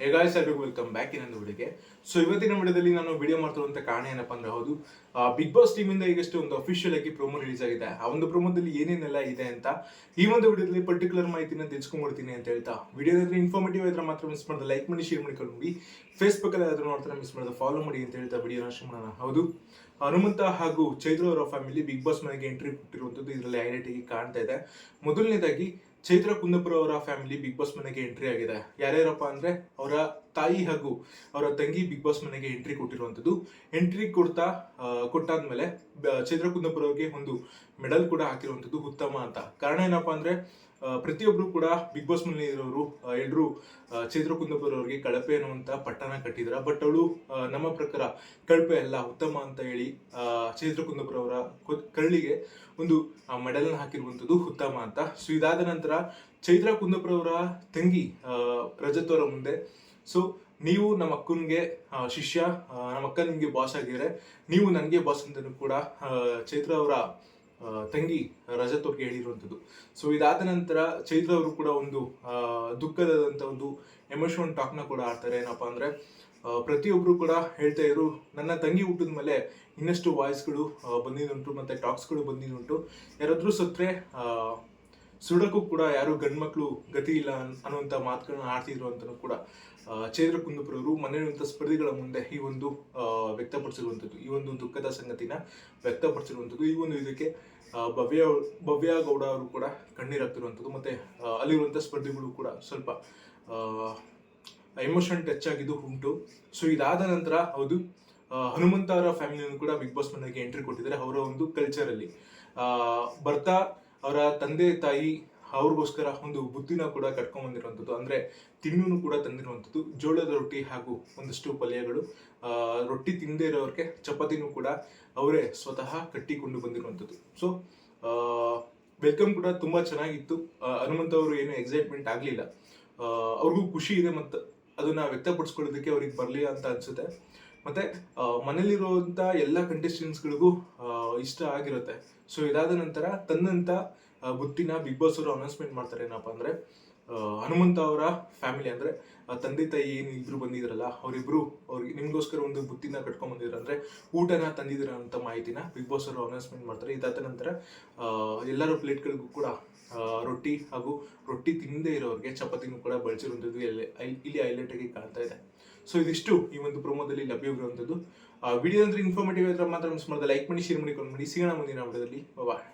Hey guys ಎಲ್ಲರಿಗೂ welcome back ಇನ್ನೊಂದು ವಿಡಿಯೋಗೆ ಸೊ ಇವತ್ತಿನ ವಿಡಿಯೋದಲ್ಲಿ ನಾನು ವಿಡಿಯೋ ಮಾಡ್ತಿರುವಂತ ಕಾರಣ ಏನಪ್ಪ ಅಂದ್ರೆ ಹೌದು ಬಿಗ್ ಬಾಸ್ ಟೀಮ್ ಇಂದ ಈಗಷ್ಟೇ ಒಂದು ಅಫಿಷಿಯಲ್ ಆಗಿ ಪ್ರೊಮೋ ರಿಲೀಸ್ ಆಗಿದೆ. ಆ ಒಂದು ಪ್ರೋಮೋದಲ್ಲಿ ಏನೇನೆಲ್ಲ ಇದೆ ಅಂತ ಈ ಒಂದು ವಿಡಿಯೋದಲ್ಲಿ ಪರ್ಟಿಕ್ಯುಲರ್ ಮಾಹಿತಿನ ತಿಳಿಸ್ಕೊಂಡ್ಬಿಡ್ತೀನಿ ಅಂತ ಹೇಳ್ತಾ. ವಿಡಿಯೋದಲ್ಲಿ ಇನ್ಫಾರ್ಮೇಟಿವ್ ಇದ್ರೆ ಮಾತ್ರ ಮಿಸ್ ಮಾಡಿದ್ರೆ ಲೈಕ್ ಮಾಡಿ ಶೇರ್ ಮಾಡ್ಕೊಂಡು ಫೇಸ್ಬುಕ್ ಅಲ್ಲಿ ಆದ್ರೂ ನೋಡ್ತಾರೆ ಮಿಸ್ ಮಾಡಿದ್ರೆ ಫಾಲೋ ಮಾಡಿ ಅಂತ ಹೇಳ್ತಾ ವಿಡಿಯೋ ಶುರು ಮಾಡೋಣ. ಹೌದು. ಹನುಮಂತ ಹಾಗೂ ಚೈತ್ರ ಅವರ ಫ್ಯಾಮಿಲಿ ಬಿಗ್ ಬಾಸ್ ಮನೆಗೆ ಎಂಟ್ರಿ ಕೊಟ್ಟಿರುವಂತದ್ದು ಇದರಲ್ಲಿ ಹೈಲೈಟ್ ಆಗಿ ಕಾಣ್ತಾ ಇದೆ. ಮೊದಲನೇದಾಗಿ ಚೈತ್ರ ಕುಂದಪುರ ಅವರ ಫ್ಯಾಮಿಲಿ ಬಿಗ್ ಬಾಸ್ ಮನೆಗೆ ಎಂಟ್ರಿ ಆಗಿದೆ. ಯಾರ್ಯಾರಪ್ಪ ಅಂದ್ರೆ ಅವರ ತಾಯಿ ಹಾಗೂ ಅವರ ತಂಗಿ ಬಿಗ್ ಬಾಸ್ ಮನೆಗೆ ಎಂಟ್ರಿ ಕೊಟ್ಟಿರುವಂತದ್ದು ಎಂಟ್ರಿ ಕೊಡ್ತಾ ಕೊಟ್ಟಾದ್ಮೇಲೆ ಚೈತ್ರ ಕುಂದಪುರ ಅವ್ರಿಗೆ ಒಂದು ಮೆಡಲ್ ಕೂಡ ಹಾಕಿರುವಂತದ್ದು ಉತ್ತಮ ಅಂತ. ಕಾರಣ ಏನಪ್ಪಾ ಅಂದ್ರೆ ಆ, ಪ್ರತಿಯೊಬ್ರು ಕೂಡ ಬಿಗ್ ಬಾಸ್ ಮನೆಯಲ್ಲಿ ಇರೋರು ಎಲ್ಲರೂ ಚೈತ್ರ ಕುಂದಪುರ ಅವ್ರಿಗೆ ಕಳಪೆ ಅನ್ನುವಂತ ಪಟ್ಟಣ ಕಟ್ಟಿದ್ರ. ಬಟ್ ಅವಳು ನಮ್ಮ ಪ್ರಕಾರ ಕಳಪೆ ಅಲ್ಲ ಉತ್ತಮ ಅಂತ ಹೇಳಿ ಚೈತ್ರ ಕುಂದಪುರ ಅವರ ಕೊ- ಕರಳಿಗೆ ಒಂದು ಮೆಡಲ್ ಹಾಕಿರುವಂತದ್ದು ಉತ್ತಮ ಅಂತ. ಸೊ ಇದಾದ ನಂತರ ಚೈತ್ರ ಕುಂದಪುರ ಅವರ ತಂಗಿ ರಜತ್ ಅವರ ಮುಂದೆ. ಸೊ ನೀವು ನಮ್ಮ ಅಕ್ಕನಿಗೆ ಶಿಷ್ಯ ನಮ್ಮ ಅಕ್ಕ ನಿಮಗೆ ಬಾಸ್ ಆಗಿದ್ರೆ ನೀವು ನನಗೆ ಬಾಸ್ ಅಂತಲೂ ಕೂಡ ಚೈತ್ರ ಅವರ ತಂಗಿ ರಜತ್ ಅವ್ರಿಗೆ ಹೇಳಿರುವಂಥದ್ದು. ಸೊ ಇದಾದ ನಂತರ ಚೈತ್ರ ಅವರು ಕೂಡ ಒಂದು ದುಃಖದಾದಂಥ ಒಂದು ಎಮೋಷನಲ್ ಟಾಕ್ನ ಕೂಡ ಆಡ್ತಾರೆ. ಏನಪ್ಪಾ ಅಂದ್ರೆ ಪ್ರತಿಯೊಬ್ಬರು ಕೂಡ ಹೇಳ್ತಾ ಇದ್ರು ನನ್ನ ತಂಗಿ ಹುಟ್ಟಿದ ಮೇಲೆ ಇನ್ನಷ್ಟು ವಾಯ್ಸ್ಗಳು ಬಂದಿದ್ದುಂಟು ಮತ್ತೆ ಟಾಕ್ಸ್ಗಳು ಬಂದಿದ್ದುಂಟು. ಯಾರಾದ್ರೂ ಸತ್ರೆ ಆ, ಸುಡಕ್ಕೂ ಕೂಡ ಯಾರು ಗಂಡ್ಮಕ್ಳು ಗತಿ ಇಲ್ಲ ಅನ್- ಅನ್ನುವಂಥ ಮಾತುಗಳನ್ನ ಆಡ್ತಿದ್ರು ಅಂತಲೂ ಕೂಡ ಚೈತ್ರ ಕುಂದಪುರವರು ಮನೆಯಂಥ ಸ್ಪರ್ಧಿಗಳ ಮುಂದೆ ಈ ಒಂದು ವ್ಯಕ್ತಪಡಿಸಿರುವಂಥದ್ದು, ಈ ಒಂದು ದುಃಖದ ಸಂಗತಿನ ವ್ಯಕ್ತಪಡಿಸಿರುವಂಥದ್ದು, ಈ ಒಂದು ಇದಕ್ಕೆ ಭವ್ಯ ಭವ್ಯ ಗೌಡ ಅವರು ಕೂಡ ಕಣ್ಣೀರಾಗ್ತಿರುವಂಥದ್ದು ಮತ್ತೆ ಅಲ್ಲಿರುವಂಥ ಸ್ಪರ್ಧಿಗಳು ಕೂಡ ಸ್ವಲ್ಪ ಎಮೋಷನ್ ಟಚ್ ಆಗಿದ್ದು ಉಂಟು. ಸೊ ಇದಾದ ನಂತರ ಹೌದು ಹನುಮಂತ ಅವರ ಫ್ಯಾಮಿಲಿಯನ್ನು ಕೂಡ ಬಿಗ್ ಬಾಸ್ ಮನೆಗೆ ಎಂಟ್ರಿ ಕೊಟ್ಟಿದ್ದಾರೆ ಅವರ ಒಂದು ಕಲ್ಚರಲ್ಲಿ ಬರ್ತಾ ಅವರ ತಂದೆ ತಾಯಿ ಅವ್ರಿಗೋಸ್ಕರ ಒಂದು ಬುದ್ಧಿನ ಕೂಡ ಕಟ್ಕೊಂಡ್ ಬಂದಿರುವಂಥದ್ದು ಅಂದ್ರೆ ತಿನ್ನೂನು ಕೂಡ ತಂದಿರುವಂಥದ್ದು. ಜೋಳದ ರೊಟ್ಟಿ ಹಾಗೂ ಒಂದಷ್ಟು ಪಲ್ಯಗಳು. ರೊಟ್ಟಿ ತಿಂದೇ ಇರೋರಿಗೆ ಚಪಾತಿನೂ ಕೂಡ ಅವರೇ ಸ್ವತಃ ಕಟ್ಟಿಕೊಂಡು ಬಂದಿರುವಂಥದ್ದು. ಸೊ ವೆಲ್ಕಮ್ ಕೂಡ ತುಂಬಾ ಚೆನ್ನಾಗಿತ್ತು. ಹನುಮಂತ ಅವರು ಏನು ಎಕ್ಸೈಟ್ಮೆಂಟ್ ಆಗಲಿಲ್ಲ. ಅವ್ರಿಗೂ ಖುಷಿ ಇದೆ ಮತ್ತು. ಅದನ್ನ ವ್ಯಕ್ತಪಡಿಸ್ಕೊಳ್ಳೋದಕ್ಕೆ ಅವ್ರಿಗೆ ಬರಲಿ ಅಂತ ಅನ್ಸುತ್ತೆ. ಮತ್ತೆ ಮನೇಲಿರುವಂತ ಎಲ್ಲ ಕಂಟೆಸ್ಟೆಂಟ್ಸ್ಗಳಿಗೂ ಇಷ್ಟ ಆಗಿರುತ್ತೆ. ಸೊ ಇದಾದ ನಂತರ, ತನ್ನಂತ ಬುತ್ತಿನ ಬಿಗ್ ಬಾಸ್ ಅವರು ಅನೌನ್ಸ್ಮೆಂಟ್ ಮಾಡ್ತಾರೆ ಏನಪ್ಪಾ ಅಂದ್ರೆ ಹನುಮಂತ ಅವರ ಫ್ಯಾಮಿಲಿ ಅಂದ್ರೆ ತಂದೆ ತಾಯಿ ಏನು ಇಬ್ರು ಬಂದಿದ್ರಲ್ಲ, ಅವರಿಬ್ರು ಅವ್ರಿಗೆ ನಿಮ್ಗೋಸ್ಕರ ಒಂದು ಬುತ್ತಿನ ಕಟ್ಕೊಂಡ್ ಬಂದಿದ್ರು ಅಂದ್ರೆ ಊಟನ ತಂದಿದ್ರ ಅಂತ ಮಾಹಿತಿನ ಬಿಗ್ ಬಾಸ್ ಅವರು ಅನೌನ್ಸ್ಮೆಂಟ್ ಮಾಡ್ತಾರೆ. ಇದಾದ ನಂತರ ಎಲ್ಲರ ಪ್ಲೇಟ್ಗಳಿಗೂ ಕೂಡ ರೊಟ್ಟಿ ಹಾಗೂ ರೊಟ್ಟಿ ತಿನ್ನದೇ ಇರೋರಿಗೆ ಚಪಾತಿನೂ ಕೂಡ ಬಳಸಿರುವಂಥದ್ದು ಇಲ್ಲಿ ಹೈಲೈಟ್ ಆಗಿ ಕಾಣ್ತಾ ಇದೆ. ಸೊ ಇದಿಷ್ಟು ಈ ಒಂದು ಪ್ರೊಮೋದಲ್ಲಿ ಲಭ್ಯವಿರುವಂಥದ್ದು ವಿಡಿಯೋ ಅಂದ್ರೆ ಇನ್ಫಾರ್ಮೇಟಿವ್ ಇದ್ರೆ ಮಾತ್ರ ಮಿಸ್ ಮಾಡಿದ್ರೆ ಲೈಕ್ ಮಾಡಿ ಶೇರ್ ಮಾಡಿ, comment ಮಾಡಿ. ಸಿಗೋಣ ಮುಂದಿನ ವಿಡಿಯೋದಲ್ಲಿ ಬಾಯ್